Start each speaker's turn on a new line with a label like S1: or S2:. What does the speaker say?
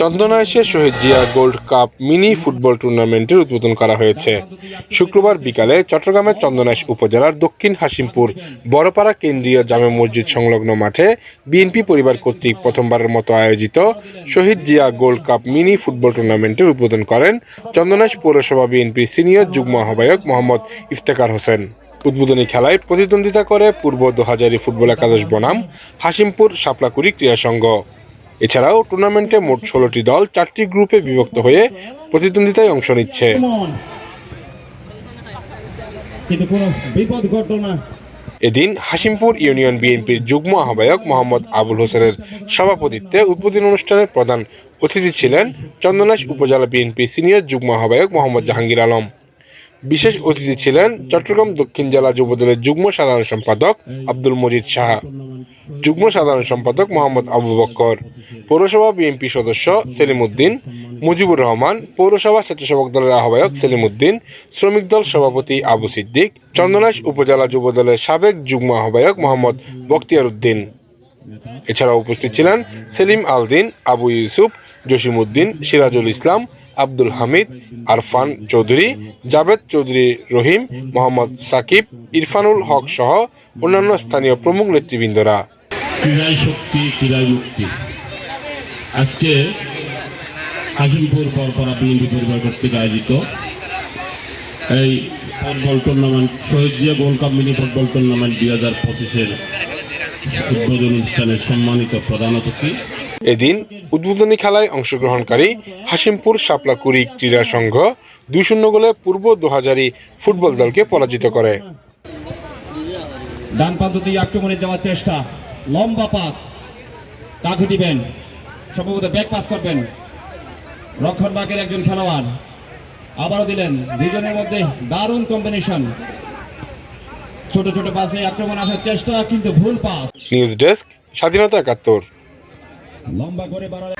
S1: চন্দনা এসে Shaheed Zia gold cup mini football টুর্নামেন্টের উদ্বোধন করা হয়েছে। শুক্রবার বিকালে চট্টগ্রামের চন্দনাইশ উপজেলার দক্ষিণ হাসিমপুর, বড়পাড়া কেন্দ্রীয় জামে মসজিদ সংলগ্ন মাঠে বিএনপি পরিবার কর্তৃক প্রথমবারের মতো আয়োজিত Shaheed Zia gold cup mini football টুর্নামেন্টের উদ্বোধন করেন চন্দনাইশ পৌরসভা বিএনপির সিনিয়র যুগ্ম আহ্বায়ক মোহাম্মদ ইফতেখার হোসেন। উদ্বোধনী খেলায় প্রতিদ্বন্দ্বিতা করে পূর্ব দু হাজারি ফুটবল একাদশ বনাম, হাসিমপুর শাপলাকুড়ি ক্রীড়া সংঘ। এছাড়াও টুর্নামেন্টে মোট ষোলোটি দল চারটি গ্রুপে বিভক্ত হয়ে প্রতিদ্বন্দ্বিতায় অংশ নিচ্ছে।
S2: কিন্তু কোনো বিপদ ঘটল না।
S1: এদিন হাসিমপুর ইউনিয়ন বিএনপির যুগ্ম আহ্বায়ক মোহাম্মদ আবুল হোসেনের সভাপতিত্বে উদ্বোধনী অনুষ্ঠানের প্রধান অতিথি ছিলেন চন্দনাইশ উপজেলা বিএনপি সিনিয়র যুগ্ম আহ্বায়ক মোহাম্মদ জাহাঙ্গীর আলম। বিশেষ অতিথি ছিলেন চট্টগ্রাম দক্ষিণ জেলা যুবদলের যুগ্ম সাধারণ সম্পাদক আব্দুল মজিদ শাহ। যুগ্ম সাধারণ সম্পাদক মোহাম্মদ আবু বক্কর, পৌরসভা বিএনপি সদস্য সেলিম উদ্দিন মুজিবুর রহমান, পৌরসভা স্বেচ্ছাসেবক দলের আহ্বায়ক সেলিম উদ্দিন শ্রমিক দল সভাপতি আবু সিদ্দিক চন্দনাইশ উপজেলা যুবদলের সাবেক যুগ্ম আহ্বায়ক মোহাম্মদ বখতিয়ার উদ্দিন। এছাড়াও উপস্থিত ছিলেন সেলিম আলদিন, আবু ইউসুফ, জসিমউদ্দিন, সিরাজুল ইসলাম, আব্দুল হামিদ, আরফান চৌধুরী, জাভেদ চৌধুরী রহিম, মোহাম্মদ সাকিব, ইরফানুল হক সহ অন্যান্য স্থানীয় প্রমুখ নেতৃবৃন্দরা।
S3: ক্রীড়ায় শক্তি ক্রীড়ায় মুক্তি আজকে হাসিমপুর পরপরা বিএনপি পরিবার কর্তৃক আয়োজিত এই football tournament Shaheed Zia gold cup mini football tournament দুই হাজার পঁচিশের উদ্বোধন অনুষ্ঠানের সম্মানিত প্রধান অতিথি।
S1: এদিন উদ্বোধনী খেলায় অংশগ্রহণকারী হাসিমপুর শাপলাকুড়ি ক্রীড়া সংঘ দুই শূন্য গোলে পূর্ব দোহাজারি ফুটবল দলকে পরাজিত করে।
S2: ডান প্রান্ত দিয়ে আক্রমণে যাওয়ার চেষ্টা। লম্বা পাস। কাকে দিবেন। সম্ভবত ব্যাক পাস করবেন। রক্ষণ বাকের একজন খেলোয়াড়। আবারও দিলেন। দুজনের মধ্যে দারুণ কম্বিনেশন ছোট ছোট পাসে আক্রমণ আসার চেষ্টা কিন্তু ভুল পাস।
S1: নিউজ ডেস্ক স্বাধীনতা একাত্তর।
S2: লম্বা করে বাড়ালে